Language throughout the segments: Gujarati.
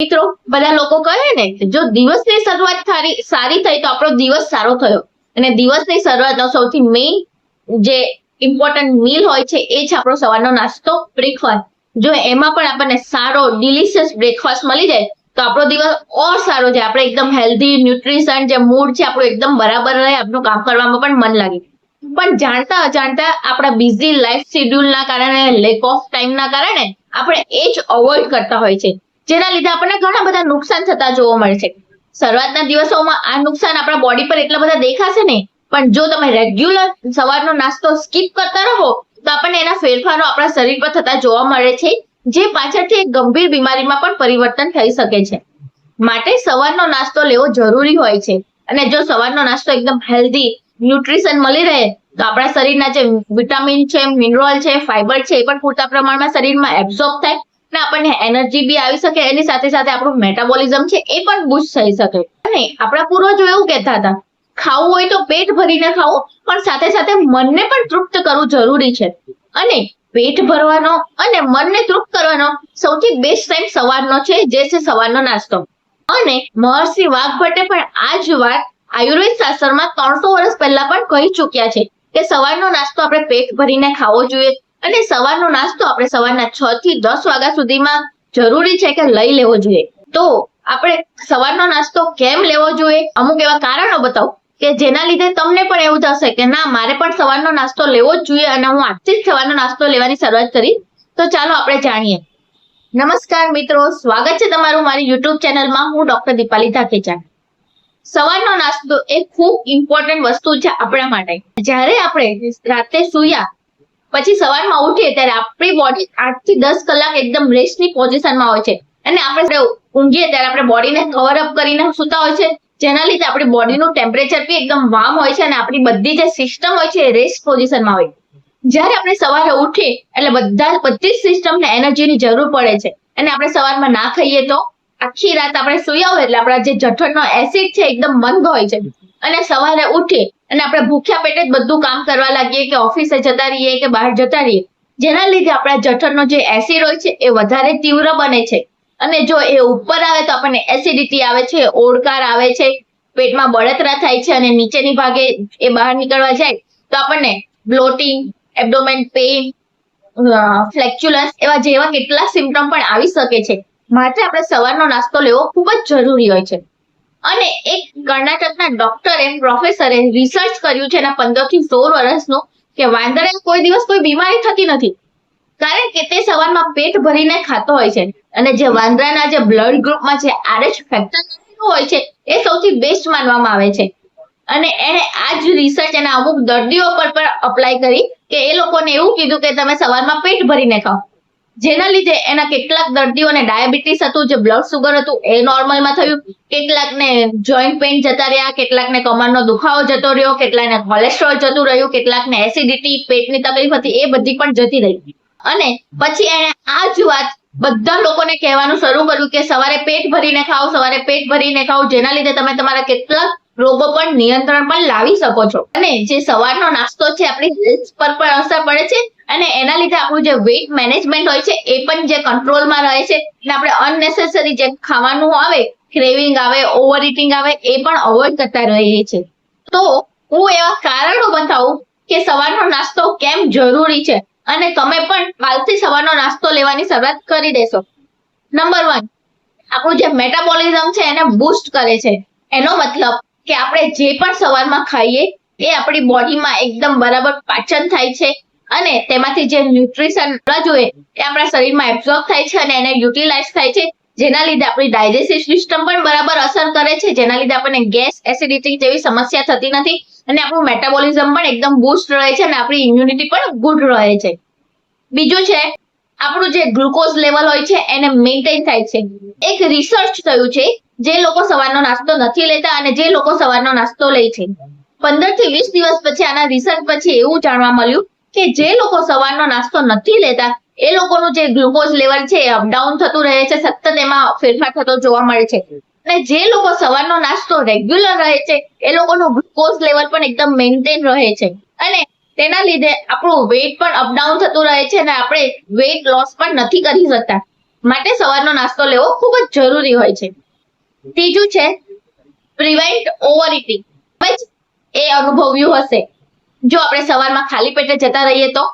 મિત્રો, બધા લોકો કહે ને જો દિવસની શરૂઆત સારી થઈ તો આપણો દિવસ સારો થયો. અને દિવસની શરૂઆતનો સૌથી મેઇન જે ઇમ્પોર્ટન્ટ મીલ હોય છે, એ છે આપણો સવારનો નાસ્તો બ્રેકફાસ્ટ જો એમાં પણ આપણને સારો ડિલિશિયસ બ્રેકફાસ્ટ મળી જાય, તો આપણો દિવસ ઓર સારો છે આપણે એકદમ હેલ્ધી ન્યુટ્રિશન જે મૂડ છે, આપણું એકદમ બરાબર રહે, આપણું કામ કરવામાં પણ મન લાગે. પણ જાણતા અજાણતા આપણા બિઝી લાઈફ શેડ્યુલના કારણે લેક ઓફ ટાઈમના કારણે, આપણે એ જ અવોઇડ કરતા હોય છે. જેના લીધે આપણને ઘણા બધા નુકસાન થતા જોવા મળે છે. શરૂઆતના દિવસોમાં આ નુકસાન આપણા બોડી પર એટલા બધા દેખાશે નહીં, પણ જો તમે રેગ્યુલર સવારનો નાસ્તો સ્કીપ કરતા રહો, તો આપણને એના ફેરફારો આપણા શરીર પર થતા જોવા મળે છે, જે પાછળથી ગંભીર બીમારીમાં પણ પરિવર્તન થઈ શકે છે. માટે સવારનો નાસ્તો લેવો જરૂરી હોય છે. અને જો સવારનો નાસ્તો એકદમ હેલ્ધી ન્યુટ્રિશન મળી રહે, તો આપણા શરીરના જે વિટામિન છે મિનરલ છે ફાઈબર છે, એ પણ પૂરતા પ્રમાણમાં શરીરમાં એબ્ઝોર્બ થાય ને આપણને એનર્જી બી આવી શકે, એની સાથે સાથે આપણું મેટાબોલિઝમ છે, એ પણ બુસ્ટ થઈ શકે. અને આપણા પૂર્વજો એવું કહેતા હતા, ખાવું હોય તો પેટ ભરીને ખાવો પણ સાથે સાથે મનને પણ તૃપ્ત કરવું જરૂરી છે. અને પેટ ભરવાનો અને મનને તૃપ્ત કરવાનો સૌથી બેસ્ટ ટાઈમ સવારનો છે, જે છે સવારનો નાસ્તો. અને મહર્ષિ વાઘભટ્ટે પણ આ જ વાત આયુર્વેદ શાસ્ત્રમાં ત્રણસો વર્ષ પહેલા પણ કહી ચૂક્યા છે કે સવારનો નાસ્તો આપણે પેટ ભરીને ખાવો જોઈએ અને સવારનો નાસ્તો આપણે સવારના છ થી દસ વાગ્યા સુધીમાં જરૂરી છે કે લઈ લેવો જોઈએ. તો આપણે સવારનો નાસ્તો કેમ લેવો જોઈએ? અમુક એવા કારણો બતાવો કે જેના લીધે તમને પણ એવું થશે કે ના, મારે પણ સવારનો નાસ્તો લેવો જ જોઈએ અને હું આજથી જ સવારનો નાસ્તો લેવાની શરૂઆત કરી. તો ચાલો આપણે જાણીએ. નમસ્કાર મિત્રો, સ્વાગત છે તમારું મારી યુટ્યુબ ચેનલમાં. હું ડોક્ટર દીપાલી ધાકેચા સવારનો નાસ્તો એ ખૂબ ઇમ્પોર્ટન્ટ વસ્તુ છે આપણા માટે. જ્યારે આપણે રાતે સૂયા પછી સવારમાં ઉઠીએ ત્યારે આપણી બોડી આઠથી દસ કલાક એકદમ રેસ્ટની પોઝિશનમાં હોય છે. અને આપણે ઊંઘીએ ત્યારે આપણે બોડીને કવર અપ કરીને સૂતા હોય છે. જેના લીધે આપણી બોડીનું ટેમ્પરેચર બી એકદમ વાર્મ હોય છે અને આપણી બધી જે સિસ્ટમ હોય છે એ રેસ્ટ પોઝિશનમાં હોય જ્યારે આપણે સવારે ઉઠીએ એટલે બધા બધી જ સિસ્ટમને એનર્જીની જરૂર પડે છે. અને આપણે સવારમાં ના ખાઈએ તો આખી રાત આપણે સૂયા હોય એટલે આપણા જે જઠરનો એસિડ છે એકદમ મંદ હોય છે. અને સવારે ઉઠીએ અને આપણે ભૂખ્યા પેટે જ બધું કામ કરવા લાગીએ કે ઓફિસે જતા રહીએ કે બહાર જતા રહીએ. જેના લીધે આપણા જઠરનો જે એસિડ હોય છે એ વધારે તીવ્ર બને છે. અને જો એ ઉપર આવે તો આપણને એસિડિટી આવે છે, ઓડકાર આવે છે, પેટમાં બળતરા થાય છે અને નીચેની ભાગે એ બહાર નીકળવા જાય, તો આપણને બ્લોટિંગ એબડોમેન પેઇન ફ્લેક્ચ્યુલસ એવા જેવા કેટલા સિમ્ટમ પણ આવી શકે છે. માટે આપણે સવારનો નાસ્તો લેવો ખૂબ જ જરૂરી હોય છે. અને એક કર્ણાટકના ડોક્ટરે પ્રોફેસરે રિસર્ચ કર્યું છે એના પંદરથી સોળ વર્ષનો કે વાંદરાને કોઈ દિવસ કોઈ બીમારી થતી નથી. કારણ કે તે સવારમાં પેટ ભરીને ખાતો હોય છે. અને જે વાંદરાના જે બ્લડ ગ્રુપમાં જે આરએચ ફેક્ટર હોય છે, એ સૌથી બેસ્ટ માનવામાં આવે છે. અને એણે આ જ રિસર્ચ એના અમુક દર્દીઓ પર પણ અપ્લાય કરી કે એ લોકોને એવું કીધું કે તમે સવારમાં પેટ ભરીને ખાઓ. જેના લીધે એના કેટલાક દર્દીઓને ડાયાબિટીસ હતું, જે બ્લડ સુગર હતું, એ નોર્મલમાં થયું. કેટલાકને જોઈન્ટ પેઇન જતા રહ્યા, કેટલાકને કમરનો દુખાવો જતો રહ્યો, કેટલાકને કોલેસ્ટ્રોલ જતું રહ્યું, કેટલાકને એસિડિટી પેટની તકલીફ હતી, એ બધી પણ જતી રહી. અને પછી એણે આ જ વાત બધા લોકોને કહેવાનું શરૂ કર્યું કે સવારે પેટ ભરીને ખાઓ, સવારે પેટ ભરીને ખાઓ, જેના લીધે તમે તમારા કેટલાક રોગો પણ નિયંત્રણ પણ લાવી શકો છો. અને જે સવારનો નાસ્તો છે, આપણી હેલ્થ પર પણ અસર પડે છે. અને એના લીધે આપણું જે વેઇટ મેનેજમેન્ટ હોય છે, એ પણ જે કંટ્રોલમાં રહે છે અને આપણે અનનેસેસરી જે ખાવાનું આવે ક્રેવિંગ આવે ઓવર ઇટિંગ આવે, એ પણ અવોઇડ કરતા રહીએ છીએ. તો હું એવા કારણો બતાવું કે સવારનો નાસ્તો કેમ જરૂરી છે, અને તમે પણ કાલથી સવારનો નાસ્તો લેવાની શરૂઆત કરી દેશો. નંબર વન આપણું જે મેટાબોલિઝમ છે, એને બૂસ્ટ કરે છે. એનો મતલબ કે આપણે જે પણ સવારમાં ખાઈએ, એ આપણી બોડીમાં એકદમ બરાબર પાચન થાય છે અને તેમાંથી જે ન્યુટ્રિશન જોઈએ, એ આપણા શરીરમાં એબ્ઝોર્બ થાય છે અને એને યુટિલાઇઝ થાય છે, જેના લીધે આપણી ડાયજેસ્ટિવ સિસ્ટમ પણ બરાબર અસર કરે છે, જેના લીધે આપણને ગેસ એસિડિટી જેવી સમસ્યા થતી નથી અને આપણું મેટાબોલિઝમ પણ એકદમ બૂસ્ટ રહે છે અને આપણી ઇમ્યુનિટી પણ ગુડ રહે છે. બીજું છે, આપણું જે ગ્લુકોઝ લેવલ હોય છે, એને મેન્ટેન થાય છે. એક રિસર્ચ થયું છે, જે લોકો સવારનો નાસ્તો નથી લેતા અને જે લોકો સવારનો નાસ્તો લે છે. પંદરથી વીસ દિવસ પછી આના રિસર્ચ પછી એવું જાણવા મળ્યું કે જે લોકો સવારનો નાસ્તો નથી લેતા, એ લોકોનું જે ગ્લુકોઝ લેવલ છે અપડાઉન થતું રહે છે, સતત એમાં ફેરફાર થતો જોવા મળે છે. અને જે લોકો સવારનો નાસ્તો રેગ્યુલર રહે છે, એ લોકોનું ગ્લુકોઝ લેવલ પણ એકદમ મેન્ટેન રહે છે. અને તેના લીધે આપણું વેઇટ પણ અપડાઉન થતું રહે છે અને આપણે વેઇટ લોસ પણ નથી કરી શકતા. માટે સવારનો નાસ્તો લેવો ખૂબ જ જરૂરી હોય છે. ત્રીજું છે, પ્રિવેન્ટ ઓવર ઇટિંગ એ અનુભવ્યું હશે. જો આપણે સવારમાં ખાલી પેટે જતા રહીએ તો?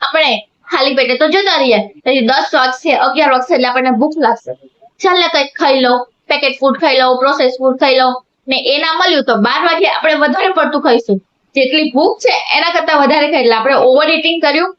આપણે ખાલી પેટે તો જતા રહીએ. પછી દસ વાગશે, અગિયાર વાગશે એટલે આપણને ભૂખ લાગશે. ચાલ ને કંઈક ખાઈ લઉં પેકેટ ફૂડ ખાઈ લઉં પ્રોસેસ ફૂડ ખાઈ લઉં. ને એ ના મળ્યું તો બાર વાગે આપણે વધારે પડતું ખાઈશું. જેટલી ભૂખ છે એના કરતા વધારે ખાઈ એટલે આપણે ઓવર ઇટિંગ કર્યું,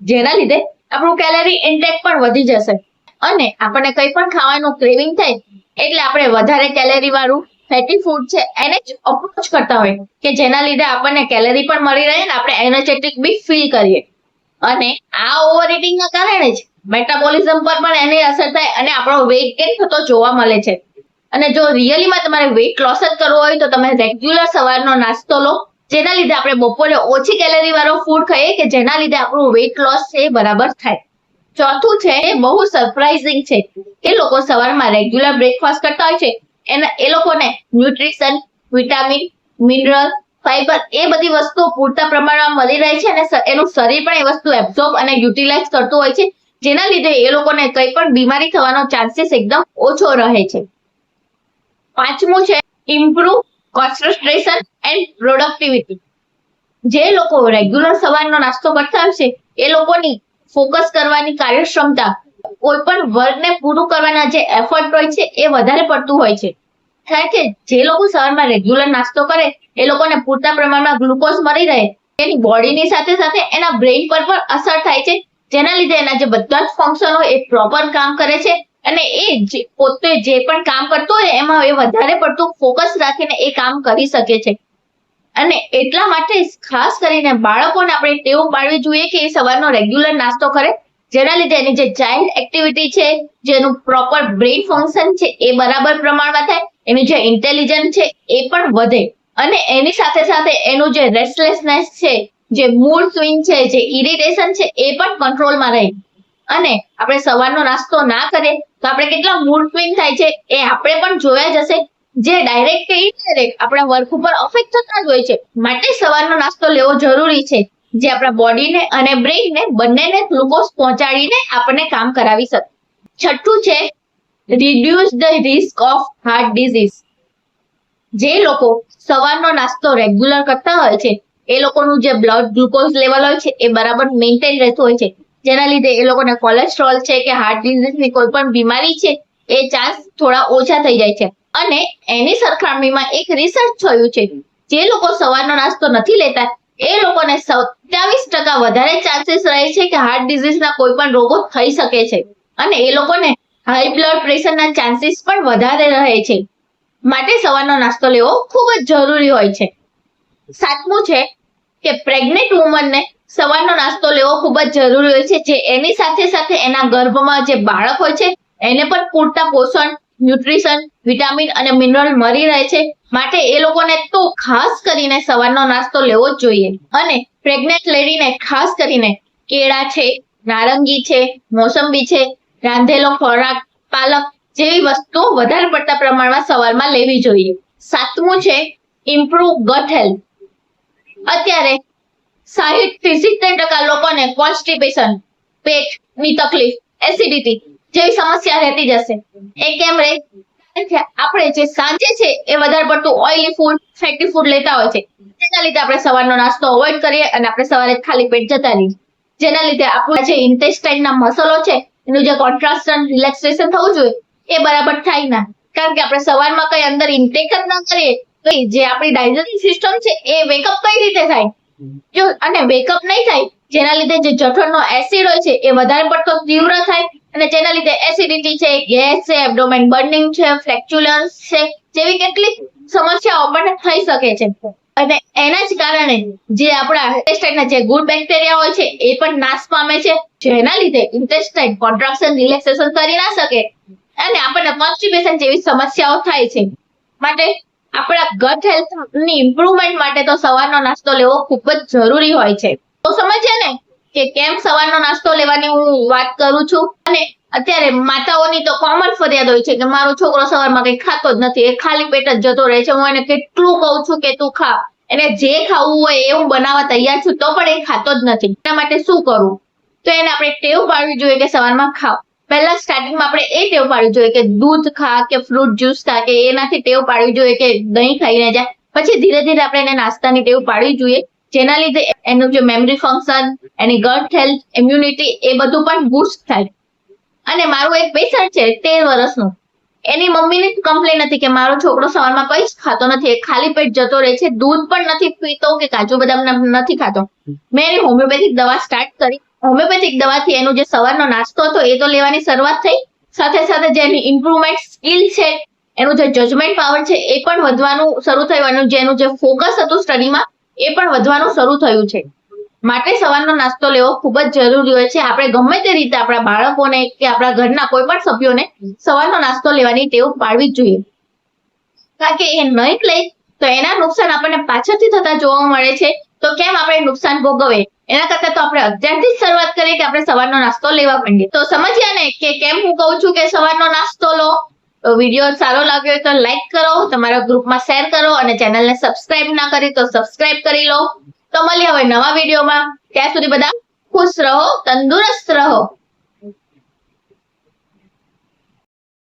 જેના લીધે આપણું કેલરી ઇન્ટેક પણ વધી જશે. અને આપણને કંઈ પણ ખાવાનું ક્રેવિંગ થાય, એટલે આપણે વધારે કેલેરી વાળું ફેટી ફૂડ છે, એને જ અપ્રોચ કરતા હોય કે જેના લીધે આપણને કેલરી પણ મળી રહે ને આપણે એનર્જેટિક બી ફીલ કરીએ. અને આ ઓવર ના કારણે જ મેટાબોલિઝમ પર પણ એની અસર થાય અને આપણો વેઇટ ગેઇન થતો જોવા મળે છે. અને જો રિયલીમાં તમારે વેઇટ લોસ જ કરવો હોય તો તમે રેગ્યુલર સવારનો નાસ્તો લો, જેના લીધે આપણે બપોરે ઓછી કેલરી વાળો ફૂડ ખાઈએ કે જેના લીધે આપણું વેઇટ લોસ છે એ બરાબર થાય. ચોથું છે એ બહુ સરપ્રાઇઝિંગ છે એ લોકો સવારમાં રેગ્યુલર બ્રેકફાસ્ટ કરતા હોય છે એના, એ લોકોને ન્યુટ્રિશન, વિટામિન, મિનરલ, ફાઈબર એ બધી વસ્તુઓ પૂરતા પ્રમાણમાં મળી રહે છે અને એનું શરીર પણ એ વસ્તુ એબ્સોર્બ અને યુટિલાઇઝ કરતું હોય છે. જેના લીધે એ લોકોને કંઈ પણ બીમારી થવાનો ચાન્સીસ એકદમ ઓછો રહે છે. પાંચમું છે ઇમ્પ્રુવ કોન્સન્ટ્રેશન એન્ડ પ્રોડક્ટિવિટી જે લોકો રેગ્યુલર સવારનો નાસ્તો કરતા હશે એ લોકોની ફોકસ કરવાની કાર્યક્ષમતા કોઈ પણ વર્ગને પૂરું કરવાના જે એફર્ટ હોય છે, એ વધારે પડતું હોય છે. કારણ કે જે લોકો સવારમાં રેગ્યુલર નાસ્તો કરે, એ લોકોને પૂરતા પ્રમાણમાં ગ્લુકોઝ મળી રહે, એની બોડીની સાથે સાથે એના બ્રેઇન પર પણ અસર થાય છે. જેના લીધે એના જે બધા જ ફંક્શનો એ પ્રોપર કામ કરે છે અને એ પોતે જે પણ કામ કરતો હોય, એમાં એ વધારે પડતું ફોકસ રાખીને એ કામ કરી શકે છે. અને એટલા માટે ખાસ કરીને બાળકોને આપણે ટેવ પાડવી જોઈએ કે એ સવારનો રેગ્યુલર નાસ્તો કરે જેના લીધે એની જે ચાઇલ્ડ એક્ટિવિટી છે, જેનું પ્રોપર બ્રેઇન ફંક્શન છે, એ બરાબર પ્રમાણમાં થાય, એનું જે ઇન્ટેલિજન્સ છે, એ પણ વધે. અને એની સાથે સાથે એનું જે રેસ્ટલેસનેસ છે, જે મૂડ સ્વિંગ છે, જે ઇરિટેશન છે, એ પણ કંટ્રોલમાં રહે. અને આપણે સવારનો નાસ્તો ના કરીએ, તો આપણે કેટલા મૂડ સ્વિંગ થાય છે, એ આપણે પણ જોયા જ હશે. જે ડાયરેક્ટ કે ઇનડાયરેક્ટ આપણા વર્ક ઉપર અફેક્ટ થતા જ હોય છે. માટે સવારનો નાસ્તો લેવો જરૂરી છે. જે આપણા બોડીને અને બ્રેઇનને બંનેને ગ્લુકોઝ પહોંચાડીને આપણને કામ કરાવી શકે. છઠ્ઠું છે reduce the risk of heart disease જે લોકો સવારનો નાસ્તો રેગ્યુલર કરતા હોય છે, એ લોકોનું જે બ્લડ ગ્લુકોઝ લેવલ હોય છે, એ બરાબર મેન્ટેન રહેતું હોય છે. જેના લીધે એ લોકોને કોલેસ્ટ્રોલ છે કે હાર્ટ ડિઝીઝની કોઈ પણ બીમારી છે, એ ચાન્સ થોડા ઓછા થઈ જાય છે. અને એની સરખામણીમાં એક રિસર્ચ થયું છે, જે લોકો સવારનો નાસ્તો નથી લેતા એ લોકોને સત્યાવીસ ટકા વધારે ચાન્સીસ રહે છે કે હાર્ટ ડિઝીઝના કોઈ પણ રોગો થઈ શકે છે. અને એ લોકોને હાઈ બ્લડ પ્રેશરના ચાન્સીસ પણ વધારે રહે છે. માટે સવારનો નાસ્તો લેવો ખૂબ જ જરૂરી હોય છે. સાતમું છે કે પ્રેગ્નેન્ટ વુમનને સવારનો નાસ્તો લેવો ખૂબ જ જરૂરી હોય છે. જે એની સાથે સાથે એના ગર્ભમાં જે બાળક હોય છે, એને પણ પૂરતા પોષણ ન્યુટ્રિશન, વિટામિન અને મિનરલ મળી રહે છે. માટે એ લોકોને તો ખાસ કરીને સવારનો નાસ્તો લેવો જ જોઈએ. અને પ્રેગ્નેન્ટ લેડીને ખાસ કરીને કેળા છે, નારંગી છે, મોસંબી છે, રાંધેલો ખોરાક, પાલક જેવી વસ્તુઓ વધારે પડતા પ્રમાણમાં સવારમાં લેવી જોઈએ. સાતમું છે ઇમ્પ્રુવ ગટ હેલ્થ અત્યારે સાહીઠથી સિત્તેર ટકા લોકોને કોન્સ્ટિપેશન પેટની તકલીફ એસિડિટી જેવી સમસ્યા રહેતી જશે. એ કેમ રહે? આપણે જે સાંજે છે એ વધારે પડતું ઓઇલી ફૂડ ફેટી ફૂડ લેતા હોય છે. તેના લીધે આપણે સવારનો નાસ્તો અવોઇડ કરીએ અને આપણે સવારે ખાલી પેટ જતા રહીએ. જેના લીધે આપણું જે ઇન્ટેસ્ટાઇનના મસલો છે, એનું જે કોન્ટ્રાક્શન રિલેક્સેશન થવું જોઈએ, એ બરાબર થાય ના. કારણ કે આપણે સવારમાં કઈ અંદર ઇન્ટેક જ ના કરીએ, તો જે આપણી ડાયજેસ્ટિવ સિસ્ટમ છે, એ વેકઅપ કઈ રીતે થાય? જો, અને વેકઅપ નહીં થાય, જેના લીધે જે જઠરનો એસિડ હોય છે, એ વધારે પડતો તીવ્ર થાય અને જેના લીધે એસિડિટી છે ગેસ છે એબડોમેન બર્નિંગ છે ફ્લેક્ચ્યુલન્સ છે, જેવી કેટલીક સમસ્યાઓ પણ થઈ શકે છે. અને એના જ કારણે જે આપણા ઇન્ટેસ્ટાઇનના જે ગુડ બેક્ટેરિયા હોય છે, એ પણ નાશ પામે છે. જેના લીધે ઇન્ટેસ્ટાઇન કોન્ટ્રાક્શન રિલેક્સેશન કરી ના શકે અને આપણને કોન્સ્ટિપેશન જેવી સમસ્યાઓ થાય છે. માટે આપણા ગટ હેલ્થની ઇમ્પ્રુવમેન્ટ માટે તો સવારનો નાસ્તો લેવો ખૂબ જ જરૂરી હોય છે. તો સમજ્યા ને કે કેમ સવારનો નાસ્તો લેવાની હું વાત કરું છું? અને અત્યારે માતાઓની તો કોમન ફરિયાદ હોય છે કે મારો છોકરો સવારમાં કઈ ખાતો જ નથી. એ ખાલી પેટ જ જતો રહે છે. હું એને કેટલું કહું છું કે તું ખા. એને જે ખાવું હોય એ હું બનાવવા તૈયાર છું, તો પણ એ ખાતો જ નથી. એના માટે શું કરવું તો એને આપણે ટેવ પાડવી જોઈએ કે સવારમાં ખાવ. પહેલા સ્ટાર્ટિંગમાં આપણે એ ટેવ પાડવી જોઈએ કે દૂધ ખા કે ફ્રૂટ જ્યુસ ખા, કે એનાથી ટેવ પાડવી જોઈએ કે દહીં ખાઈને જાય પછી ધીરે ધીરે આપણે એને નાસ્તાની ટેવ પાડવી જોઈએ. જેના લીધે એનું જે મેમરી ફંક્શન એની ગટ હેલ્થ ઇમ્યુનિટી એ બધું પણ બુસ્ટ થાય. અને મારું એક પેશન્ટ છે, તેર વર્ષનું. એની મમ્મીને કમ્પ્લેન હતી કે મારો છોકરો સવારમાં કંઈ જ ખાતો નથી ખાલી પેટ જતો રહે છે, દૂધ પણ નથી પીતો કે કાજુ બદામ નથી ખાતો. મેં એની હોમિયોપેથિક દવા સ્ટાર્ટ કરી. હોમિયોપેથિક દવાથી એનો જે સવારનો નાસ્તો હતો, એ તો લેવાની શરૂઆત થઈ. સાથે સાથે જે એની ઇમ્પ્રુવમેન્ટ સ્કિલ છે, એનું જે જજમેન્ટ પાવર છે, એ પણ વધવાનું શરૂ થયું. એનું જે એનું જે ફોકસ હતું સ્ટડીમાં એ પણ વધવાનું શરૂ થયું છે. માટે સવારનો નાસ્તો લેવો ખૂબ જ જરૂરી હોય છે. આપણે ગમે તે રીતે આપણા બાળકોને કે આપણા ઘરના કોઈ પણ સભ્યોને સવારનો નાસ્તો લેવાની ટેવ પાડવી જોઈએ. કારણ કે એ નહીં લે તો એના નુકસાન આપણને પાછળથી થતા જોવા મળે છે. તો કેમ આપણે નુકસાન ભોગવે એના કરતા તો આપણે અત્યારથી જ શરૂઆત કરીએ કે આપણે સવારનો નાસ્તો લેવા માંડીએ. તો સમજ્યા ને કે કેમ હું કહું છું કે સવારનો નાસ્તો લો? વીડિયો સારો લાગ્યો તો લાઈક કરો, તમારા ગ્રુપમાં શેર કરો અને ચેનલને સબસ્ક્રાઇબ ના કરી તો સબસ્ક્રાઇબ કરી લો. તો મળીએ હવે નવા વિડીયોમાં. ત્યાં સુધી બધા ખુશ રહો, તંદુરસ્ત રહો.